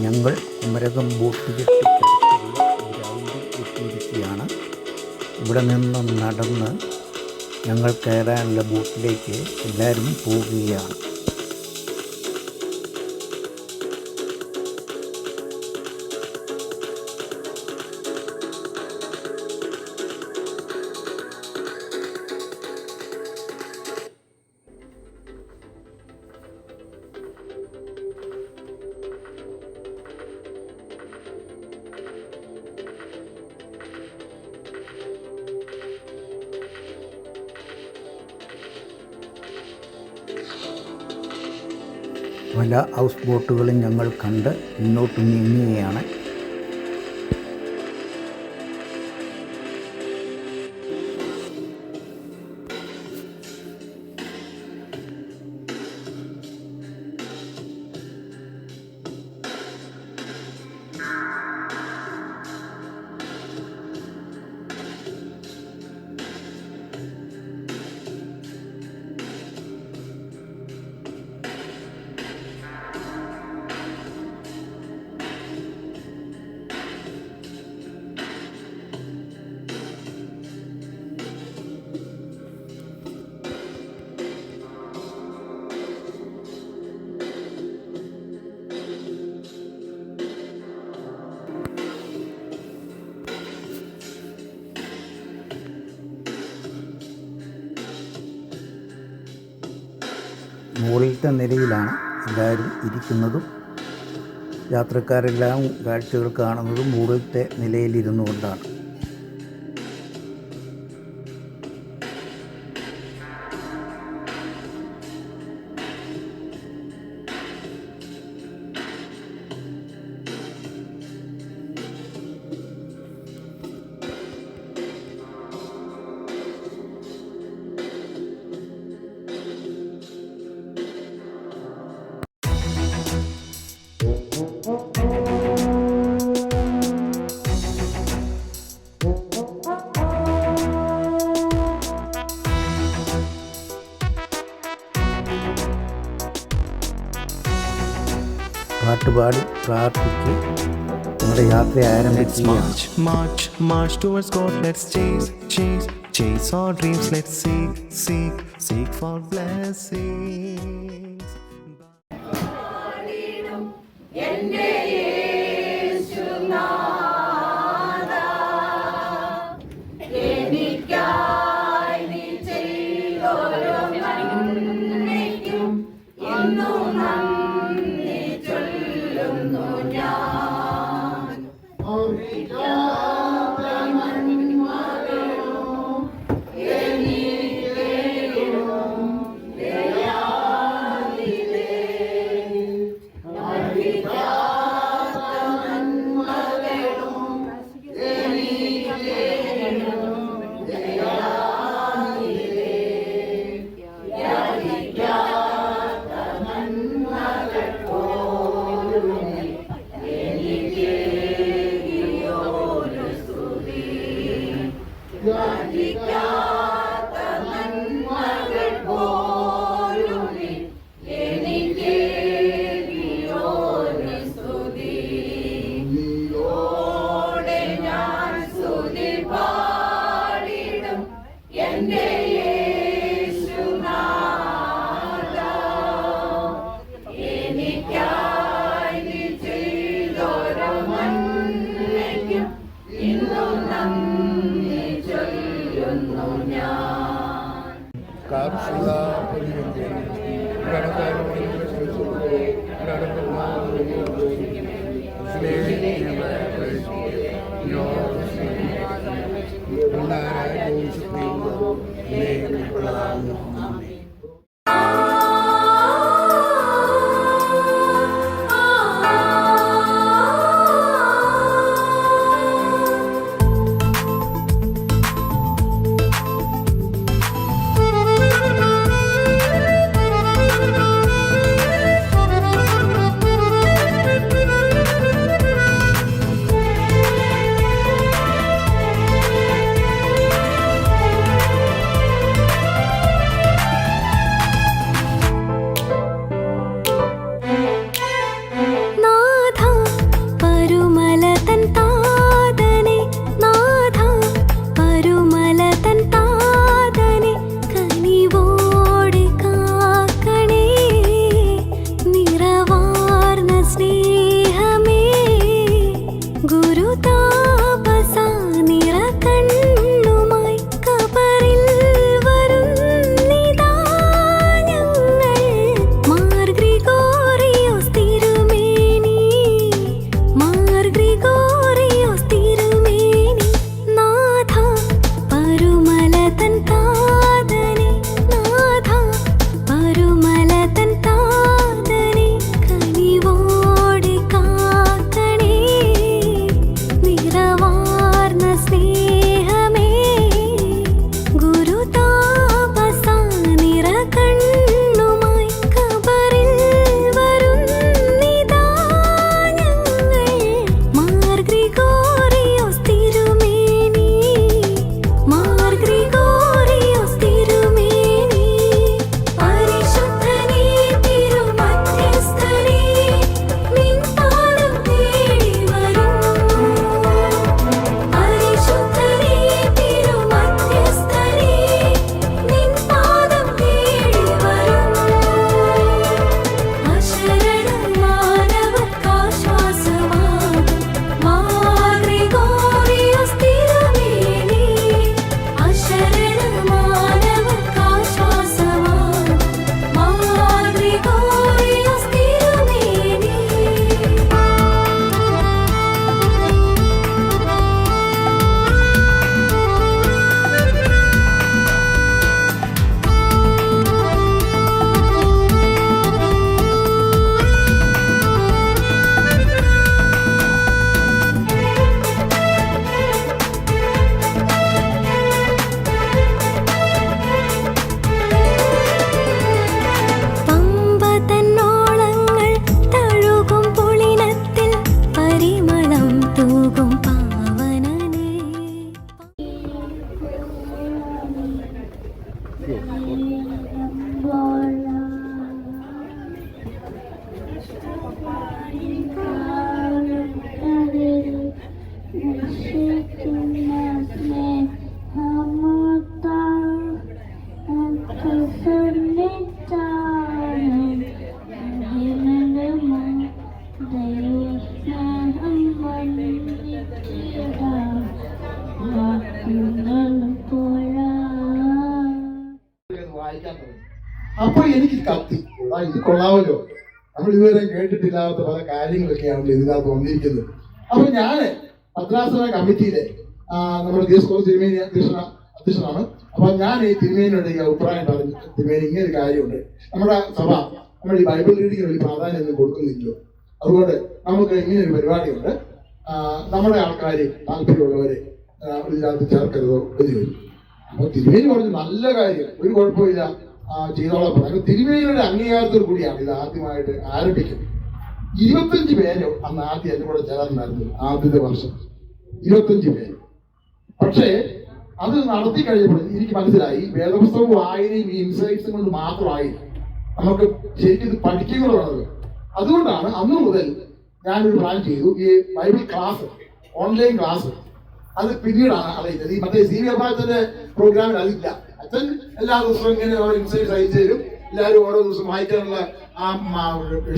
ഞങ്ങൾ കുമരകം ബോട്ട് ഗ്രൗണ്ടിൽ എത്തിയിരിക്കുകയാണ് ഇവിടെ നിന്ന് നടന്ന് ഞങ്ങൾ കയറാനുള്ള ബോട്ടിലേക്ക് എല്ലാവരും പോവുകയാണ്. പല ഹൗസ് ബോട്ടുകളും ഞങ്ങൾ കണ്ട് മുന്നോട്ട് നീങ്ങുകയാണ്. മുകളിലത്തെ നിലയിലാണ് എല്ലാവരും ഇരിക്കുന്നതും യാത്രക്കാരെല്ലാം കാഴ്ചകൾ കാണുന്നതും മുകളിലത്തെ നിലയിലിരുന്നു കൊണ്ടാണ് പാട്ടുപാടി പ്രാർത്ഥിച്ച് നമ്മുടെ യാത്ര ആരംഭിക്കുകയാണ് basically അപ്പോൾ എനിക്ക് കത്തി. ഇത് കൊള്ളാമല്ലോ. നമ്മൾ ഇതുവരെ കേട്ടിട്ടില്ലാത്ത പല കാര്യങ്ങളൊക്കെയാണ് ഇതിനകത്ത് വന്നിരിക്കുന്നത്. അപ്പൊ ഞാൻ മദ്രാസഭ കമ്മിറ്റിയിലെ നമ്മുടെ ദേശ് തിരുമേനി അധ്യക്ഷ അധ്യക്ഷനാണ്. അപ്പൊ ഞാൻ ഈ തിരുമേനിയുടെ ഈ അഭിപ്രായം പറഞ്ഞു തിരുമേനി ഇങ്ങനെ ഒരു കാര്യമുണ്ട്. നമ്മുടെ സഭ നമ്മൾ ഈ ബൈബിൾ റീഡിങ്ങിന് ഒരു പ്രാധാന്യം ഒന്നും കൊടുക്കുന്നില്ലോ അതുകൊണ്ട് നമുക്ക് ഇങ്ങനെ ഒരു പരിപാടിയുണ്ട്. നമ്മുടെ ആൾക്കാർ താല്പര്യമുള്ളവരെ ഇതിനകത്ത് ചേർക്കരുത്? വരും അപ്പോൾ അപ്പൊ തിരുമേനി പറഞ്ഞു നല്ല കാര്യം. ഒരു കുഴപ്പമില്ല. ചെയ്തോളാം. പറഞ്ഞു തിരുമേനിയുടെ അംഗീകാരത്തോടു കൂടിയാണ് ഇത് ആദ്യമായിട്ട് ആരംഭിക്കുന്നത്. ഇരുപത്തഞ്ച് പേര് അന്ന് ആദ്യം എന്റെ കൂടെ ചേർന്നായിരുന്നു ആദ്യത്തെ വർഷം. ഇരുപത്തഞ്ച് പേര്. പക്ഷേ അത് നടത്തി കഴിഞ്ഞപ്പോൾ എനിക്ക് മനസ്സിലായി വേദപുസ്തകം വായനയും ഇൻസൈറ്റ്സും കൊണ്ട് മാത്രമായി നമുക്ക് ശരിക്കും ഇത് പഠിക്കുന്നതാണ് അതുകൊണ്ടാണ് അന്ന് മുതൽ ഞാനൊരു പ്ലാൻ ചെയ്തു. ഈ ബൈബിൾ ക്ലാസ് ഓൺലൈൻ ക്ലാസ് അത് പിന്നീടാണ് അറിയുന്നത്. ഈ മറ്റേ സി വി അബ്ബാച്ചന്റെ പ്രോഗ്രാമിൽ അതില്ല. അച്ഛൻ എല്ലാ ദിവസവും ഇങ്ങനെ ഓരോ ഇൻസൈറ്റ്സ് അയച്ചു തരും. എല്ലാവരും ഓരോ ദിവസം വായിക്കാനുള്ള ആ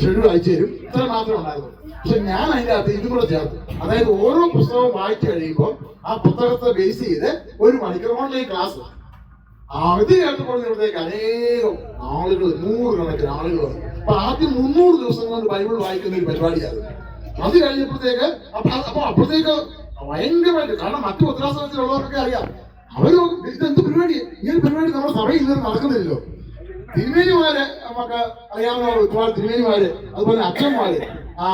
ഷെഡ്യൂൾ അയച്ചു തരും. ഇത്ര മാത്രമേ ഉണ്ടായിരുന്നു പക്ഷെ ഞാൻ അതിന്റെ അകത്ത് ഇതും കൂടെ ചേർത്തു. അതായത് ഓരോ പുസ്തകവും വായിച്ചു കഴിയുമ്പോൾ ആ പുസ്തകത്തെ ബേസ് ചെയ്ത് ഒരു മണിക്കൂർ ഓൺലൈൻ ക്ലാസ് അത് കേട്ടപ്പോൾ ഇവിടത്തേക്ക് അനേകം ആളുകൾ നൂറുകണക്കിന് ആളുകൾ വന്നു. അപ്പൊ ആദ്യം മുന്നൂറ് ദിവസം കൊണ്ട് ബൈബിൾ വായിക്കുന്ന ഒരു പരിപാടിയായിരുന്നു. അത് കഴിഞ്ഞപ്പോഴത്തേക്ക് അപ്പൊ അപ്പോഴത്തേക്ക് ഭയങ്കരമായിട്ട്. കാരണം മറ്റു ഉത്തരാസനത്തിലുള്ളവർക്കൊക്കെ അറിയാം. അവർ ഇതെന്ത് പരിപാടി? ഇങ്ങനെ പരിപാടി നമ്മുടെ സഭയിൽ ഇതുവരെ നടക്കുന്നില്ലല്ലോ. തിരുമേനിമാര് നമുക്ക് അറിയാവുന്ന ഒരുപാട് തിരുമേനിമാര് അതുപോലെ അച്ഛന്മാര്. ആ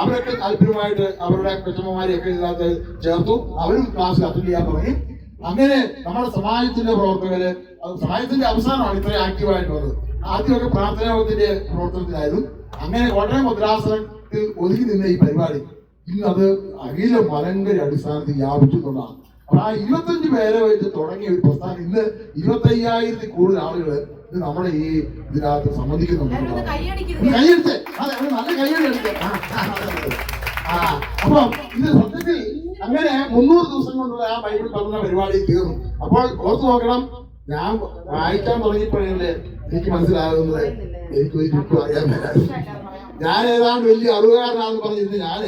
അവരൊക്കെ താല്പര്യമായിട്ട് അവരുടെ കൊച്ചമ്മമാരെയൊക്കെ ഇതിനകത്ത് ചേർത്തു. അവരും ക്ലാസ്സിൽ അറ്റൻഡ് ചെയ്യാൻ തുടങ്ങി. അങ്ങനെ നമ്മുടെ സമാജത്തിന്റെ പ്രവർത്തകര് സമാജത്തിന്റെ അവസാനമാണ് ഇത്രയും ആക്റ്റീവായിട്ട് വന്നത് ആദ്യമൊക്കെ പ്രാർത്ഥനാ പ്രവർത്തനത്തിലായിരുന്നു. അങ്ങനെ കോട്ടയം മുദ്രാസനത്തിൽ ഒതുങ്ങി നിന്ന ഈ പരിപാടി. ഇന്ന് അത് അഖില മലങ്കര അടിസ്ഥാനത്തിൽ വ്യാപിച്ചിട്ടുള്ളതാണ് അപ്പൊ ആ ഇരുപത്തഞ്ച് പേരെ വെച്ച് തുടങ്ങിയ ഒരു പ്രസ്ഥാനം ഇന്ന് ഇരുപത്തി അയ്യായിരത്തിൽ കൂടുതൽ ആളുകൾ ഇത് നമ്മുടെ ഈ ഇതിനകത്ത് സംബന്ധിക്കുന്നുണ്ട്. കൈയെടുത്ത് അതെ നല്ല കൈയടി എടുത്ത് ആ, അപ്പൊ ഇത് സത്യത്തിൽ അങ്ങനെ മുന്നൂറ് ദിവസം കൊണ്ടുള്ള ആ ബൈബിൾ പഠന പരിപാടി തീർന്നു. അപ്പോൾ ഓർത്ത് നോക്കണം ഞാൻ വായിക്കാൻ തുടങ്ങിയപ്പോഴല്ലേ എനിക്ക് മനസ്സിലാകുന്നത്. എനിക്ക് ഒരു ചുറ്റും അറിയാൻ മേലായിരുന്നു ഞാൻ ഏതാണ്ട് വലിയ അറിവുകാരനാണെന്ന് പറഞ്ഞിരുന്ന ഞാൻ.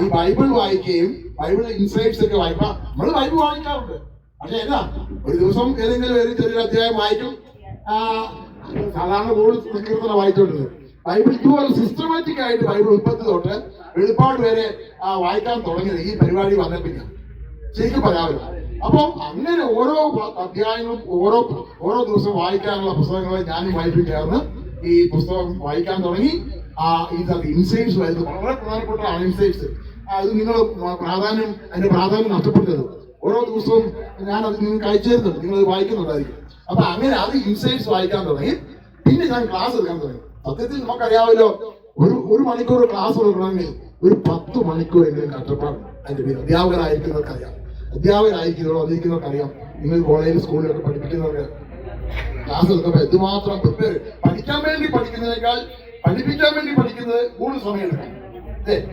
ഈ ബൈബിൾ വായിക്കുകയും ബൈബിൾ ഇൻസൈറ്റ്സ് ഒക്കെ വായിക്കാം നമ്മൾ ബൈബിൾ വായിക്കാറുണ്ട്. പക്ഷെ എന്താ ഒരു ദിവസം ഏതെങ്കിലും ഒരു ചെറിയൊരു അധ്യായം വായിക്കും. സാധാരണ കൂടുതൽ സങ്കീർത്തന വായിച്ചുകൊണ്ടിരുന്നത് ബൈബിൾ ഇതുപോലെ സിസ്റ്റമാറ്റിക് ആയിട്ട് ബൈബിൾ ഉൽപ്പത്തി തൊട്ട് വെളിപ്പാട് വരെ വായിക്കാൻ തുടങ്ങിയത് ഈ പരിപാടി വന്നപ്പില്ല ശരിക്കും പറയാമല്ലോ അപ്പം അങ്ങനെ ഓരോ അധ്യായങ്ങളും ഓരോ ഓരോ ദിവസം വായിക്കാനുള്ള പുസ്തകങ്ങളെ ഞാനും വായിപ്പിക്കാറുണ്ട്. ഈ പുസ്തകം വായിക്കാൻ തുടങ്ങി ആ ഇതിനകത്ത് ഇൻസൈറ്റ്സ് വരുന്നത് വളരെ പ്രധാനപ്പെട്ടതാണ് ഇൻസൈറ്റ്സ് അത് നിങ്ങൾ പ്രാധാന്യം അതിന്റെ പ്രാധാന്യം നഷ്ടപ്പെട്ടത് ഓരോ ദിവസവും ഞാൻ അത് നിങ്ങൾക്ക് അയച്ചു തരുന്നുണ്ട് നിങ്ങൾ വായിക്കുന്നുണ്ടായിരിക്കും. അപ്പൊ അങ്ങനെ അത് ഇൻസൈറ്റ്സ് വായിക്കാൻ തുടങ്ങി. പിന്നെ ഞാൻ ക്ലാസ് എടുക്കാൻ തുടങ്ങി. സത്യത്തിൽ നമുക്കറിയാമല്ലോ ഒരു ഒരു മണിക്കൂർ ക്ലാസ് എടുക്കണമെങ്കിൽ ഒരു പത്ത് മണിക്കൂർ എങ്കിലും കഷ്ടപ്പാടുണ്ട് അതിന്റെ പേര് അധ്യാപകരായിരിക്കുന്നവർക്കറിയാം. അധ്യാപകരായിരിക്കുന്നവരോ അറിയാം നിങ്ങൾ കോളേജിൽ സ്കൂളിലൊക്കെ പഠിപ്പിക്കുന്നവർക്ക് ക്ലാസ് എടുക്കുമ്പോൾ എന്തുമാത്രം പ്രിപ്പയർ പഠിക്കാൻ വേണ്ടി പഠിക്കുന്നതിനേക്കാൾ പഠിപ്പിക്കാൻ വേണ്ടി പഠിക്കുന്നത് കൂടുതൽ സമയം എടുക്കും.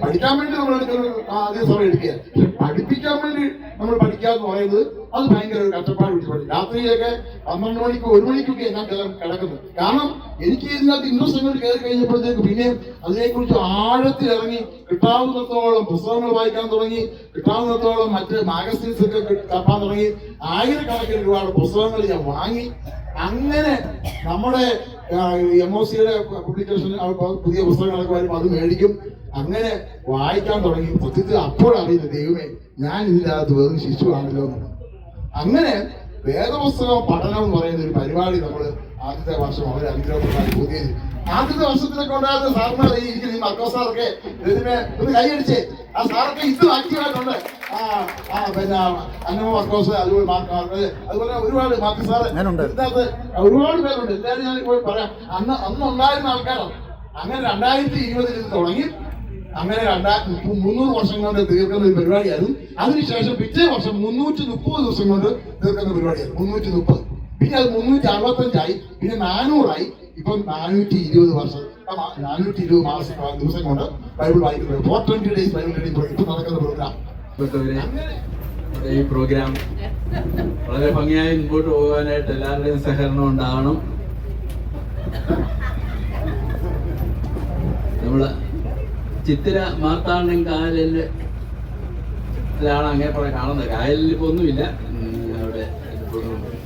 പഠിക്കാൻ വേണ്ടി നമ്മൾ എടുക്കുന്നത് ആ, അധികം സമയം എടുക്കുക. പക്ഷെ പഠിപ്പിക്കാൻ വേണ്ടി നമ്മൾ പഠിക്കുക എന്ന് പറയുന്നത് അത് ഭയങ്കര ഒരു കഷ്ടപ്പാട് പിടിച്ച് പഠിക്കും രാത്രിയിലൊക്കെ പന്ത്രണ്ട് മണിക്ക് ഒരു മണിക്കൊക്കെ ഞാൻ കിട- കിടക്കുന്നത് കാരണം എനിക്ക് ഇതിനകത്ത് ഇൻട്രസ്റ്റ് കയറി കഴിഞ്ഞപ്പോഴത്തേക്ക് പിന്നെയും അതിനെക്കുറിച്ച് ആഴത്തിൽ ഇറങ്ങി കിട്ടാവുന്നിടത്തോളം പുസ്തകങ്ങൾ വായിക്കാൻ തുടങ്ങി കിട്ടാവുന്നിടത്തോളം മറ്റ് മാഗസീൻസ് ഒക്കെ തപ്പാൻ തുടങ്ങി ആയിരക്കണക്കിന് ഒരുപാട് പുസ്തകങ്ങൾ ഞാൻ വാങ്ങി. അങ്ങനെ നമ്മുടെ എം ഒ സിയുടെ പബ്ലിക്കേഷൻ പുതിയ പുസ്തകങ്ങളൊക്കെ വരുമ്പോൾ അത് മേടിക്കും. അങ്ങനെ വായിക്കാൻ തുടങ്ങി. സത്യത്തിൽ അപ്പോഴറിയില്ല ദൈവമേ ഞാൻ ഇതിനകത്ത് വെറും ശിശുവാണല്ലോ അങ്ങനെ വേദപുസ്തകം പഠനം എന്ന് പറയുന്ന ഒരു പരിപാടി നമ്മൾ ആദ്യത്തെ വർഷം അവർ അനുഗ്രഹപ്രദമായി പൂർത്തീകരിച്ചു ആദ്യത്തെ വർഷത്തിലൊക്കെ ഉണ്ടായിരുന്ന സാറിന്മാർ ഈ ഇരിക്കുന്ന ഈ മർക്കോ സാറൊക്കെ ഇതിനെ ഒന്ന് കൈയടിച്ചേ. ആ സാറൊക്കെ ഇതും ആക്റ്റീവായിട്ടുണ്ട് ആ ആ പിന്നെ അന്നമ മർക്കോസ് അതുപോലെ അതുപോലെ ഒരുപാട് മാർക്ക് സാറ്. ഇതിനകത്ത് ഒരുപാട് പേരുണ്ട്. എല്ലാവരും ഞാൻ ഇപ്പോൾ പറയാം. അന്ന് അന്ന് ഉണ്ടായിരുന്ന ആൾക്കാരാണ്. അങ്ങനെ രണ്ടായിരത്തി ഇരുപതിൽ ഇത് തുടങ്ങി. അങ്ങനെ രണ്ടാ മുന്നൂറ് വർഷം കൊണ്ട് തീർക്കുന്ന ഒരു പരിപാടിയായിരുന്നു. അതിനുശേഷം പിറ്റേ വർഷം മുന്നൂറ്റി മുപ്പത് ദിവസം കൊണ്ട് തീർക്കുന്ന പരിപാടിയായിരുന്നു. മുന്നൂറ്റി മുപ്പത്. പിന്നെ അത് മുന്നൂറ്റി അറുപത്തഞ്ചായി പിന്നെ നാനൂറായി. ഇപ്പം നാനൂറ്റി ഇരുപത് വർഷം നാനൂറ്റി ഇരുപത് മാസം ദിവസം കൊണ്ട് ബൈബിൾ വായിക്കുന്നത്. Four twenty days Bible reading ഇപ്പം നടക്കുന്ന പ്രോഗ്രാം ഈ പ്രോഗ്രാം വളരെ ഭംഗിയായി മുമ്പോട്ട് പോകാനായിട്ട് എല്ലാവരുടെയും സഹകരണം ഉണ്ടാവണം. നമ്മൾ ചിത്തിര മാർത്താണ്ഡൻ കായലിൽ ലാണ് അങ്ങനെ കുറെ കാണുന്നത്. കായലിൽ ഇപ്പൊ ഒന്നുമില്ല.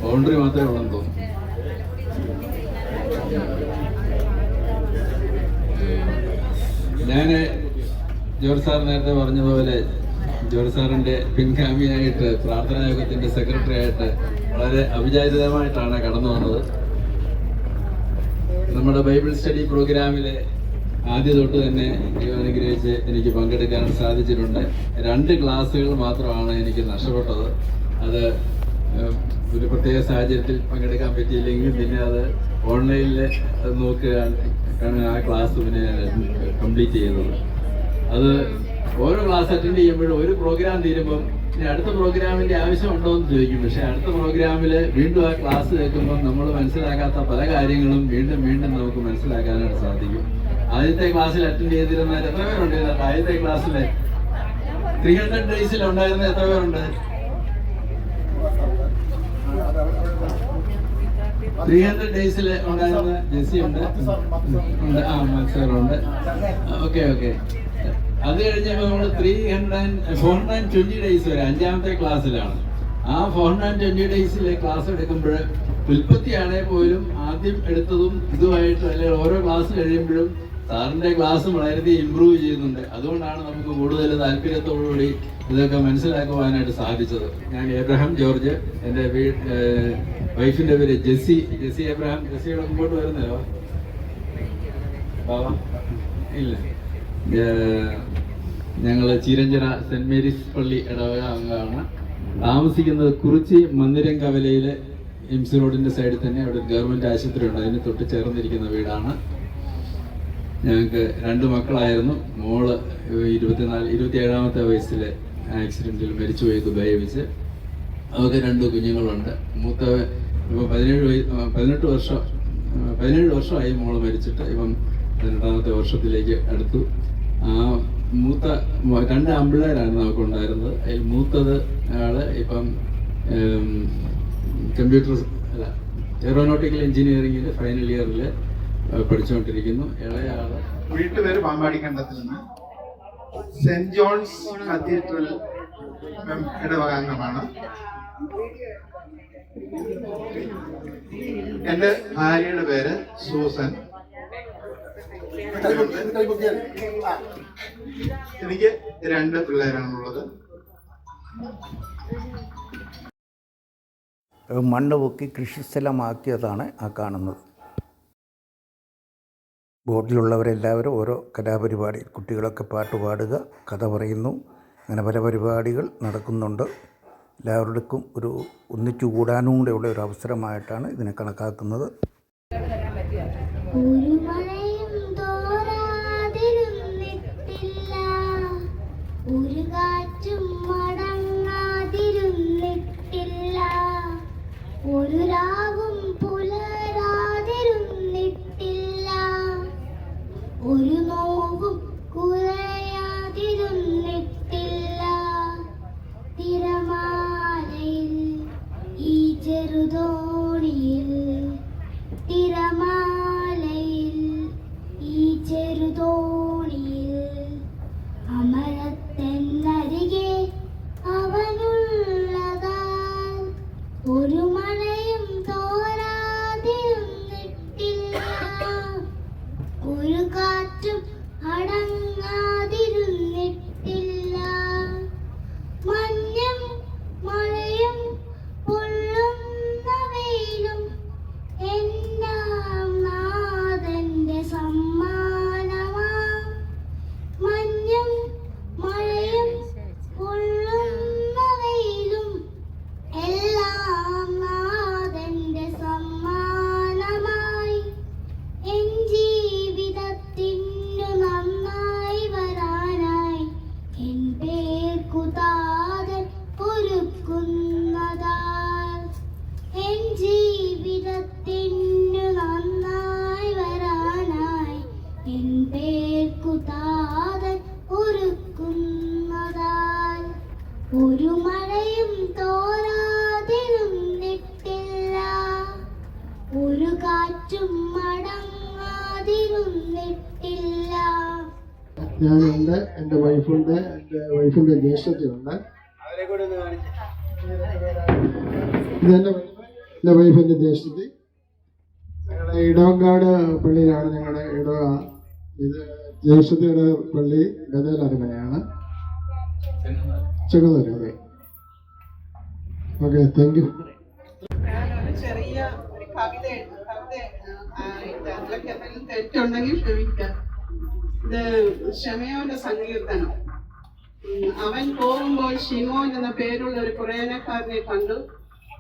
ബൗണ്ടറി മാത്രമേ ഉള്ളെന്ന് തോന്നുന്നു. ഞാൻ ജോർജ് സാർ നേരത്തെ പറഞ്ഞതുപോലെ ജോർജ് സാറിന്റെ പിൻഗാമിയായിട്ട് പ്രാർത്ഥനാ യോഗത്തിന്റെ സെക്രട്ടറി ആയിട്ട് വളരെ അഭിചാരിതമായിട്ടാണ് കടന്നു വന്നത്. നമ്മുടെ ബൈബിൾ സ്റ്റഡി പ്രോഗ്രാമിലെ ആദ്യ തൊട്ട് തന്നെ ദൈവം അനുഗ്രഹിച്ച് എനിക്ക് പങ്കെടുക്കാൻ സാധിച്ചിട്ടുണ്ട്. രണ്ട് ക്ലാസ്സുകൾ മാത്രമാണ് എനിക്ക് നഷ്ടപ്പെട്ടത്. അത് ഒരു പ്രത്യേക സാഹചര്യത്തിൽ പങ്കെടുക്കാൻ പറ്റിയില്ലെങ്കിൽ പിന്നെ അത് ഓൺലൈനിൽ നോക്കുകയാണ് ആ ക്ലാസ് പിന്നെ കംപ്ലീറ്റ് ചെയ്യുന്നത്. അത് ഓരോ ക്ലാസ് അറ്റൻഡ് ചെയ്യുമ്പോഴും ഒരു പ്രോഗ്രാം തീരുമ്പം ഇനി അടുത്ത പ്രോഗ്രാമിന്റെ ആവശ്യമുണ്ടോ എന്ന് ചോദിക്കും. പക്ഷെ അടുത്ത പ്രോഗ്രാമിൽ വീണ്ടും ആ ക്ലാസ് കേൾക്കുമ്പോൾ നമ്മൾ മനസ്സിലാക്കാത്ത പല കാര്യങ്ങളും വീണ്ടും വീണ്ടും നമുക്ക് മനസ്സിലാക്കാനായിട്ട് സാധിക്കും. ആദ്യത്തെ ക്ലാസ്സിൽ അറ്റൻഡ് ചെയ്തിരുന്ന എത്ര പേരുണ്ട്? ആദ്യത്തെ ക്ലാസ്സിൽ ത്രീ ഹൺഡ്രഡ് ഡേയ്സിൽ ഉണ്ടായിരുന്ന എത്ര പേരുണ്ട്? ത്രീ ഹൺഡ്രഡ് ഡേയ്സിൽ ഉണ്ടായിരുന്ന ജെസ്സി ഉണ്ട്. ആ മത്സരമുണ്ട് ഓക്കെ ഓക്കെ. അത് കഴിഞ്ഞപ്പോൾ നമ്മൾ three hundred four hundred and twenty days വരെ അഞ്ചാമത്തെ ക്ലാസ്സിലാണ്. ആ ഫോർ ഹൺഡ്രഡ് ആൻഡ് ട്വന്റി ഡേയ്സിലെ ക്ലാസ് എടുക്കുമ്പോൾ ആണെങ്കിൽ പോലും ആദ്യം എടുത്തതും ഇതുമായിട്ട് അല്ലെങ്കിൽ ഓരോ ക്ലാസ് കഴിയുമ്പോഴും സാറിന്റെ ക്ലാസ് വളരെയധികം ഇമ്പ്രൂവ് ചെയ്യുന്നുണ്ട്. അതുകൊണ്ടാണ് നമുക്ക് കൂടുതൽ താല്പര്യത്തോടുകൂടി ഇതൊക്കെ മനസ്സിലാക്കുവാനായിട്ട് സാധിച്ചത്. ഞാൻ എബ്രഹാം ജോർജ് എന്റെ വൈഫിന്റെ പേര് ജെസ്സി. ജെസ്സി എബ്രഹാം ജെസ്സിയുടെ മുമ്പോട്ട് വരുന്നല്ലോ ഇല്ല. ഞങ്ങൾ ചീരഞ്ചിറ സെന്റ് മേരീസ് പള്ളി ഇടവക അംഗമാണ്. താമസിക്കുന്നത് കുറിച്ചി മന്ദിരം കവലയിലെ എംസി റോഡിന്റെ സൈഡിൽ തന്നെ. അവിടെ ഗവൺമെന്റ് ആശുപത്രി ഉണ്ട് അതിന് തൊട്ട് ചേർന്നിരിക്കുന്ന വീടാണ്. ഞങ്ങൾക്ക് രണ്ട് മക്കളായിരുന്നു. മോൾ ഇരുപത്തിനാല് ഇരുപത്തി ഏഴാമത്തെ വയസ്സിലെ ആക്സിഡന്റിൽ മരിച്ചുപോയി ദുബായി വെച്ച്. അവർക്ക് രണ്ട് കുഞ്ഞുങ്ങളുണ്ട്. മൂത്ത ഇപ്പം പതിനേഴ് വയ പതിനെട്ട് വർഷം പതിനേഴ് വർഷമായി മോൾ മരിച്ചിട്ട് ഇപ്പം പതിനെട്ടാമത്തെ വർഷത്തിലേക്ക് അടുത്തു. ആ മൂത്ത രണ്ട് ആമ്പിള്ളേരാണ് നമുക്കുണ്ടായിരുന്നത് അതിൽ മൂത്തത് ആൾ ഇപ്പം കമ്പ്യൂട്ടർ അല്ല എയറോനോട്ടിക്കൽ എഞ്ചിനീയറിംഗിൽ ഫൈനൽ ഇയറിൽ പഠിച്ചുകൊണ്ടിരിക്കുന്നു. ഇളയാൾ വീട്ടുപേര് പാമ്പാടി കണ്ടത്തിൽ നിന്ന് സെന്റ് ജോൺസ് കത്തീഡ്രൽ എന്റെ ഭാര്യയുടെ പേര് സൂസൻ. എനിക്ക് രണ്ട് പിള്ളേരാണുള്ളത്. മണ്ണ് പൊക്കി കൃഷിസ്ഥലമാക്കിയതാണ് ആ കാണുന്നത്. ബോർഡിലുള്ളവരെല്ലാവരും ഓരോ കലാപരിപാടി കുട്ടികളൊക്കെ പാട്ട് പാടുക കഥ പറയുന്നു. അങ്ങനെ പല പരിപാടികൾ നടക്കുന്നുണ്ട്. എല്ലാവർക്കും ഒരു ഒന്നിച്ചു കൂടാനും ഉള്ള ഒരു അവസരമായിട്ടാണ് ഇതിനെ കണക്കാക്കുന്നത്. ഒരു വൈഫിന്റെ ജ്യേഷ്ഠത്തിയുണ്ട് ഇതെന്റെ എന്റെ വൈഫിന്റെ ജ്യേഷ്ഠത്തി. ഞങ്ങളുടെ ഇടവങ്കാട് പള്ളിയിലാണ് ഞങ്ങളുടെ ഇടവ. ഇത് ദേശത്തിയുടെ പള്ളി അരമനയാണ് ചെറുതര അതെ. ഓക്കെ താങ്ക് യു ചെറിയ ഒരു കവിത തെറ്റുണ്ടെങ്കിൽ ക്ഷമിക്കാം. ഇത് ക്ഷമയോന്റെ സങ്കീർത്തനം അവൻ പോകുമ്പോൾ ഷിമോൻ എന്ന പേരുള്ള ഒരു കുറേനക്കാരനെ കണ്ടു.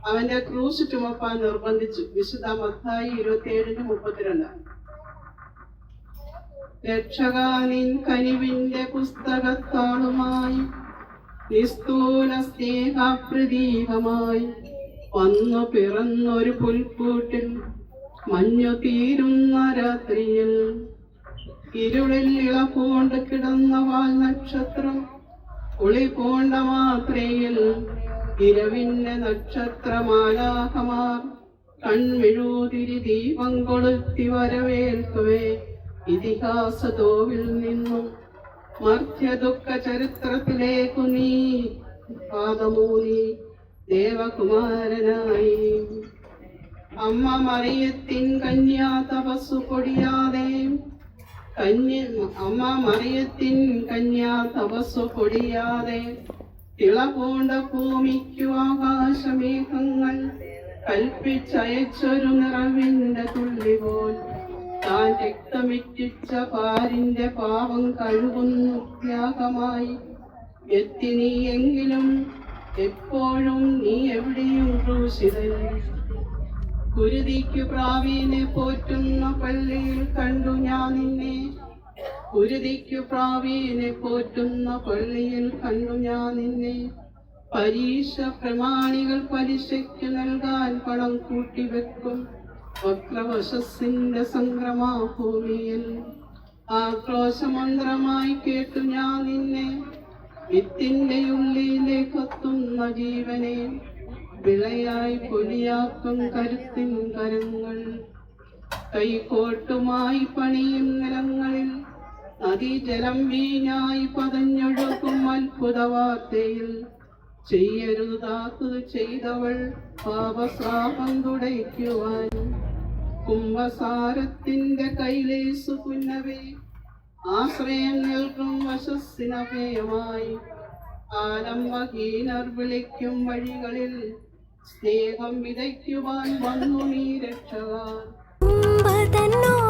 അവന്റെ ക്രൂസ് ചുമപ്പാൻ നിർബന്ധിച്ചു. വിശുദ്ധ മത്തായി ഇരുപത്തിയേഴിന് മുപ്പത്തിരണ്ട്. രക്ഷകാനിൻ കനിവിന്റെ പുസ്തകത്താളുമായി നിസ്തൂല സ്നേഹപ്രതീകമായി വന്നു പിറന്നൊരു പുൽക്കൂട്ടിൽ മഞ്ഞു തീരുന്ന രാത്രിയിൽ ഇരുളിൽ ഇളപൂണ്ട് കിടന്ന വാൽ നക്ഷത്രം ഒളി പൂണ്ട മാത്രയിൽ ഇരവിന്റെ നക്ഷത്രമാലാഹമാർ കൺമിഴൂതിരി ദീപം കൊളുത്തി വരവേൽക്കവേ. ഇതിഹാസ തോവിൽ നിന്നും മർത്യദുഃഖ ചരിത്രത്തിലേക്കു നീ പാദമൂനി ദേവകുമാരനായി. അമ്മ മറിയത്തിൻ കന്യാ തപസ്സു പൊടിയാതെ കന്യ അമ്മ മറിയത്തിൻ കന്യാ തപസ്സു പൊടിയാതെ തിളപൂണ്ട ഭൂമിക്കു ആകാശമേഘങ്ങൾ കൽപ്പിച്ചയച്ചൊരു നിറവിന്റെ തുള്ളി പോൽ താൻ രക്തമിറ്റിച്ച പാരിന്റെ പാവം കഴുകുന്നു ത്യാഗമായി എത്തി നീ എങ്കിലും എപ്പോഴും നീ എവിടെയും ക്രൂശിതൻ. കുരുതിക്കു പ്രാവീനെ പോറ്റുന്ന പള്ളിയിൽ കണ്ടു ഞാൻ നിന്നെ. കുരുതിക്കു പ്രാവീനെ പോറ്റുന്ന പള്ളിയിൽ കണ്ടു ഞാൻ നിന്നെ. പരീക്ഷ പ്രമാണികൾ പലിശയ്ക്ക് നൽകാൻ പണം കൂട്ടിവെക്കും വക്രവശസ്സിന്റെ സംക്രമാഭൂമിയിൽ ആക്രോശമന്ത്രമായി കേട്ടു ഞാൻ നിന്നെ. വിത്തിന്റെ ഉള്ളിയിലേക്കെത്തുന്ന ജീവനേ ജീവനെ. വിളയായി പൊലിയാക്കും കരുത്തിൻ കരങ്ങൾ. കൈക്കോട്ടുമായി പണിയും നിലങ്ങളിൽ നദീജലം വീഞ്ഞായി പതഞ്ഞൊഴുക്കും അത്ഭുത വാർത്തയിൽ ചെയ്യരുതാത്ത് ചെയ്തവൾ പാപശ്രാപം തുടയ്ക്കുവാൻ. കുംഭസാരത്തിന്റെ കൈലേസു പുന്നവേ ആശ്രയം നൽകും വശസ്സിനഭയമായി. ആലംബഹീനർ വിളിക്കും വഴികളിൽ സ്നേഹം വിതയ്ക്കുവാൻ വന്നു നീ രക്ഷകാൻ തന്നോ